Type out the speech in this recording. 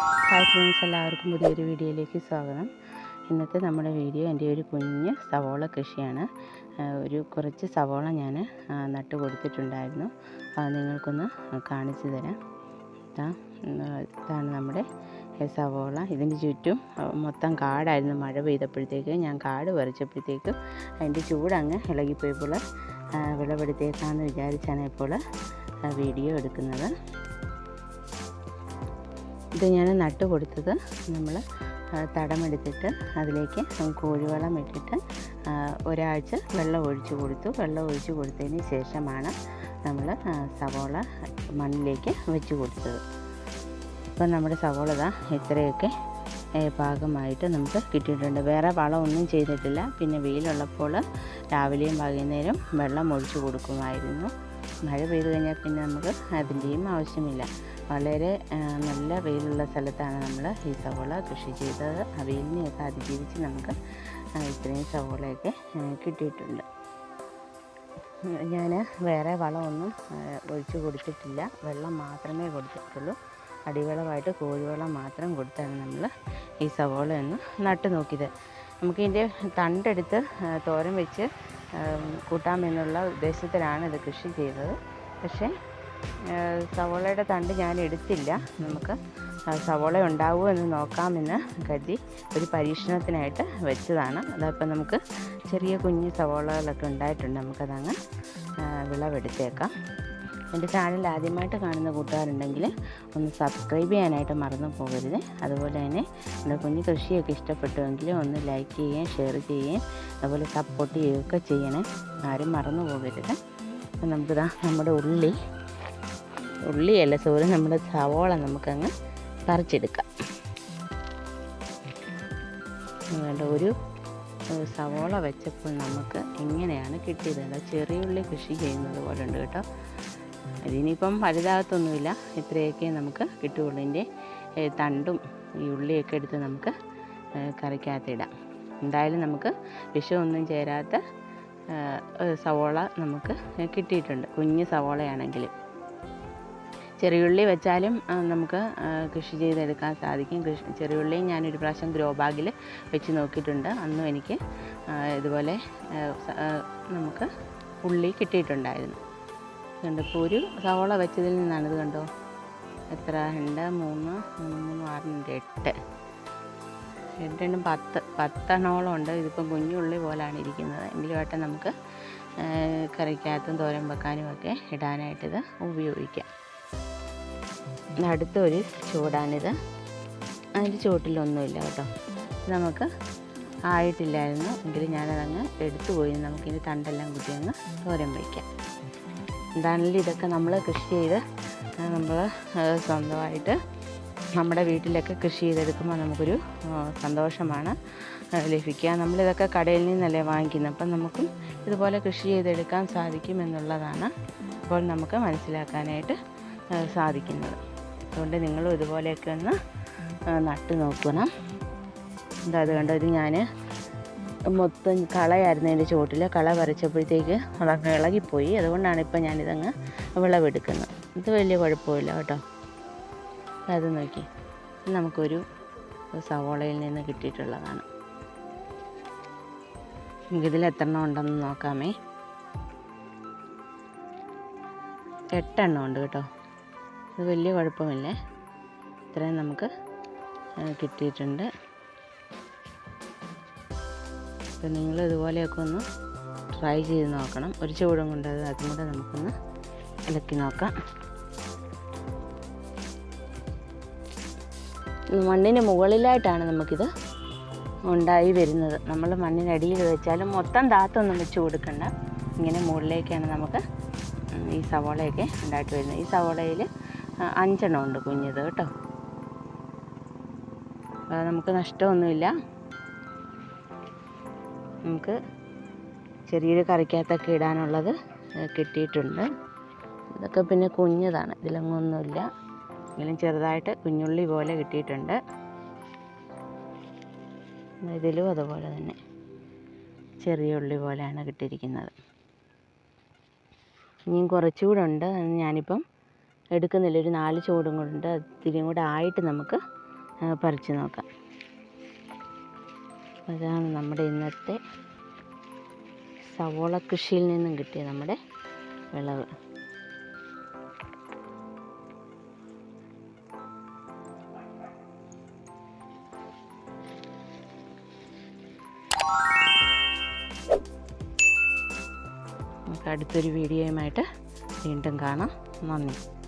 Hi friends എല്ലാവർക്കും പുതിയൊരു വീഡിയോയിലേക്ക് സ്വാഗതം. ഇന്നത്തെ നമ്മുടെ വീഡിയോ എന്റെ ഒരു കുഞ്ഞ് സവോള കൃഷിയാണ്. ഒരു കുറച്ച് സവോള ഞാൻ നട്ട് കൊടുത്തിട്ടുണ്ടായിരുന്നു. അത് നിങ്ങൾക്കൊന്ന് കാണിച്ചു തരാം. ഇതാ ഇതാണ് നമ്മുടെ സവോള. ഇതിന്റെ ചുറ്റും മൊത്തം കാടായിരുന്നു. മഴ പെയ്തപ്പോഴത്തേക്ക് ഞാൻ കാട് വരച്ചപ്പോഴത്തേക്കും അതിന്റെ ചൂടങ്ങ് ഇളകിപ്പോയപ്പോൾ വിളവെടുത്തേക്കാമെന്ന് വിചാരിച്ചാണ് ഇപ്പോൾ വീഡിയോ എടുക്കുന്നത്. ഇത് ഞാൻ നട്ട് കൊടുത്തത് നമ്മൾ തടമെടുത്തിട്ട് അതിലേക്ക് കോഴിവളം ഇട്ടിട്ട് ഒരാഴ്ച വെള്ളം ഒഴിച്ചു കൊടുത്തു. വെള്ളം ഒഴിച്ചു കൊടുത്തതിന് ശേഷമാണ് നമ്മൾ സവോള മണ്ണിലേക്ക് വെച്ച് കൊടുത്തത്. ഇപ്പം നമ്മുടെ സവോള ഇതാ ഇത്രയൊക്കെ പാകമായിട്ട് നമുക്ക് കിട്ടിയിട്ടുണ്ട്. വേറെ വളമൊന്നും ചെയ്തിട്ടില്ല. പിന്നെ വെയിലുള്ളപ്പോൾ രാവിലെയും വൈകുന്നേരം വെള്ളം ഒഴിച്ചു കൊടുക്കുമായിരുന്നു. മഴ പെയ്തു കഴിഞ്ഞാൽ പിന്നെ നമുക്ക് അതിന്റെയും ആവശ്യമില്ല. വളരെ നല്ല വെയിലുള്ള സ്ഥലത്താണ് നമ്മൾ ഈ സവോള കൃഷി ചെയ്തത്. ആ വെയിലിനെയൊക്കെ അതിജീവിച്ച് നമുക്ക് ഇത്രയും സവോളയൊക്കെ കിട്ടിയിട്ടുണ്ട്. ഞാൻ വേറെ വളമൊന്നും ഒഴിച്ചു കൊടുത്തിട്ടില്ല. വെള്ളം മാത്രമേ കൊടുത്തിട്ടുള്ളൂ. അടിവളമായിട്ട് കോഴിവെള്ളം മാത്രം കൊടുത്താണ് നമ്മൾ ഈ സവോള ഒന്ന് നട്ടു നോക്കിയത്. നമുക്കിതിന്റെ തണ്ടെടുത്ത് തോരം വെച്ച് കൂട്ടാമെന്നുള്ള ഉദ്ദേശത്തിലാണ് ഇത് കൃഷി ചെയ്തത്. പക്ഷേ സവോളയുടെ തണ്ട് ഞാൻ എടുത്തില്ല. നമുക്ക് സവോള ഉണ്ടാവുമോ എന്ന് നോക്കാമെന്ന് കരുതി ഒരു പരീക്ഷണത്തിനായിട്ട് വെച്ചതാണ്. അതപ്പോൾ നമുക്ക് ചെറിയ കുഞ്ഞ് സവോളകളൊക്കെ ഉണ്ടായിട്ടുണ്ട്. നമുക്കതങ്ങ് വിളവെടുത്തേക്കാം. എന്റെ ചാനൽ ആദ്യമായിട്ട് കാണുന്ന കൂട്ടുകാരുണ്ടെങ്കിൽ ഒന്ന് സബ്സ്ക്രൈബ് ചെയ്യാനായിട്ട് മറന്നു പോകരുത്. അതുപോലെ തന്നെ എന്റെ കുഞ്ഞ് കൃഷിയൊക്കെ ഇഷ്ടപ്പെട്ടുവെങ്കിൽ ഒന്ന് ലൈക്ക് ചെയ്യുകയും ഷെയർ ചെയ്യുകയും അതുപോലെ സപ്പോർട്ട് ചെയ്യുകയൊക്കെ ചെയ്യണേ. ആരും മറന്നു പോകരുത്. നമുക്കിതാ നമ്മുടെ ഉള്ളി ഉള്ളിയല്ല? സോറി നമ്മുടെ സവോള നമുക്കങ്ങ് പറിച്ചെടുക്കാം. വേണ്ട ഒരു സവോള വെച്ചപ്പോൾ നമുക്ക് ഇങ്ങനെയാണ് കിട്ടിയത് അതാ ചെറിയ ഉള്ളി കൃഷി ചെയ്യുന്നത് പോലെ ഉണ്ട് കേട്ടോ. അതിനിപ്പം വലുതാകത്തൊന്നുമില്ല. ഇത്രയൊക്കെ നമുക്ക് കിട്ടുകയുള്ളൂ. തണ്ടും ഈ ഉള്ളിയൊക്കെ എടുത്ത് നമുക്ക് കറിക്കകത്തിടാം എന്തായാലും നമുക്ക് വിഷമൊന്നും ചേരാത്ത സവോള നമുക്ക് കിട്ടിയിട്ടുണ്ട്. കുഞ്ഞ് സവോളയാണെങ്കിലും. ചെറിയുള്ളി വെച്ചാലും നമുക്ക് കൃഷി ചെയ്തെടുക്കാൻ സാധിക്കും. കൃഷി ചെറിയുള്ളിയും ഞാനൊരു പ്രാവശ്യം ഗ്രോ ബാഗിൽ വെച്ച് നോക്കിയിട്ടുണ്ട്. അന്നും എനിക്ക് ഇതുപോലെ നമുക്ക് ഉള്ളി കിട്ടിയിട്ടുണ്ടായിരുന്നു. കണ്ടോ ഇപ്പോൾ ഒരു സവോള വെച്ചതിൽ നിന്നാണ്. ഇത് കണ്ടോ? എത്ര? രണ്ട് മൂന്ന് മൂന്ന് മൂന്ന് ആറ് രണ്ട് എട്ട്. എട്ടെണ്ണം പത്ത്. പത്തെണ്ണോളം ഉണ്ട്. ഇതിപ്പം കുഞ്ഞുള്ളി പോലാണ് ഇരിക്കുന്നത്. എങ്കിലും ആട്ടെ നമുക്ക് കറിക്കകത്തും തോരൻ വെക്കാനും ഒക്കെ ഇടാനായിട്ടിത് ഉപയോഗിക്കാം. അടുത്തൊരു ചൂടാണിത്. അതിന്റെ ചുവട്ടിലൊന്നുമില്ല കേട്ടോ. നമുക്ക് ആയിട്ടില്ലായിരുന്നു. എങ്കിൽ ഞാനതങ്ങ് എടുത്തു പോയി. നമുക്കിനി തണ്ടെല്ലാം കുത്തി അങ്ങ് തോരൻ വയ്ക്കാം. എന്താണെങ്കിലും ഇതൊക്കെ നമ്മൾ കൃഷി ചെയ്ത് നമ്മൾ സ്വന്തമായിട്ട് നമ്മുടെ വീട്ടിലൊക്കെ കൃഷി ചെയ്തെടുക്കുമ്പോൾ നമുക്കൊരു സന്തോഷമാണ് ലഭിക്കുക. നമ്മളിതൊക്കെ കടയിൽ നിന്നല്ലേ വാങ്ങിക്കുന്നത്. അപ്പം നമുക്കും ഇതുപോലെ കൃഷി ചെയ്തെടുക്കാൻ സാധിക്കും എന്നുള്ളതാണ് ഇപ്പോൾ നമുക്ക് മനസ്സിലാക്കാനായിട്ട് സാധിക്കുന്നത്. അതുകൊണ്ട് നിങ്ങൾ ഇതുപോലെയൊക്കെ ഒന്ന് നട്ട് നോക്കണം. എന്താ അത് കണ്ടോ ഇത് ഞാൻ മൊത്തം കളയായിരുന്നു അതിന്റെ ചുവട്ടിൽ കള പറിച്ചപ്പോഴത്തേക്ക് അതങ്ങ് ഇളകിപ്പോയി. അതുകൊണ്ടാണ് ഇപ്പം ഞാനിതങ്ങ് വിളവെടുക്കുന്നത്. ഇത് വലിയ കുഴപ്പമില്ല കേട്ടോ. അത് നോക്കി. നമുക്കൊരു സവോളയിൽ നിന്ന് കിട്ടിയിട്ടുള്ളതാണ്. നമുക്കിതിൽ എത്രണ്ണം ഉണ്ടെന്ന് നോക്കാമേ. എട്ടെണ്ണം ഉണ്ട് കേട്ടോ. ഇത് വലിയ കുഴപ്പമില്ലേ. ഇത്രയും നമുക്ക് കിട്ടിയിട്ടുണ്ട്. അപ്പം നിങ്ങൾ ഇതുപോലെയൊക്കെ ഒന്ന് ട്രൈ ചെയ്ത് നോക്കണം. ഒരു ചൂടും കൊണ്ട് അത് അതും കൂടെ നമുക്കൊന്ന് ഇളക്കി നോക്കാം. മണ്ണിന് മുകളിലായിട്ടാണ് നമുക്കിത് ഉണ്ടായി വരുന്നത്. നമ്മൾ മണ്ണിനടിയിൽ വെച്ചാലും മൊത്തം താത്തൊന്നും വെച്ച് കൊടുക്കണ്ട. ഇങ്ങനെ മുകളിലേക്കാണ് നമുക്ക് ഈ സവോളയൊക്കെ ഉണ്ടായിട്ട് വരുന്നത്. ഈ സവോളയിൽ അഞ്ചെണ്ണം ഉണ്ട് കുഞ്ഞത് കേട്ടോ. നമുക്ക് നഷ്ടമൊന്നുമില്ല. നമുക്ക് ചെറിയൊരു കറിക്കകത്തൊക്കെ ഇടാനുള്ളത് കിട്ടിയിട്ടുണ്ട്. ഇതൊക്കെ പിന്നെ കുഞ്ഞതാണ് ഇതിലങ്ങൊന്നുമില്ല. എങ്കിലും ചെറുതായിട്ട് കുഞ്ഞുള്ളി പോലെ കിട്ടിയിട്ടുണ്ട്. ഇതിലും അതുപോലെ തന്നെ ചെറിയ ഉള്ളി പോലെയാണ് കിട്ടിയിരിക്കുന്നത്. ഇനിയും കുറച്ചുകൂടെ ഉണ്ട് ഞാനിപ്പം എടുക്കുന്നില്ല. ഒരു നാല് ചുവടും കൂടെ ഉണ്ട്. ഇത്തിരിയും കൂടെ ആയിട്ട് നമുക്ക് പറിച്ച് നോക്കാം. അതാണ് നമ്മുടെ ഇന്നത്തെ സവോള കൃഷിയിൽ നിന്നും കിട്ടിയ നമ്മുടെ വിളവ്. നമുക്ക് അടുത്തൊരു വീഡിയോയുമായിട്ട് വീണ്ടും കാണാം. നന്ദി.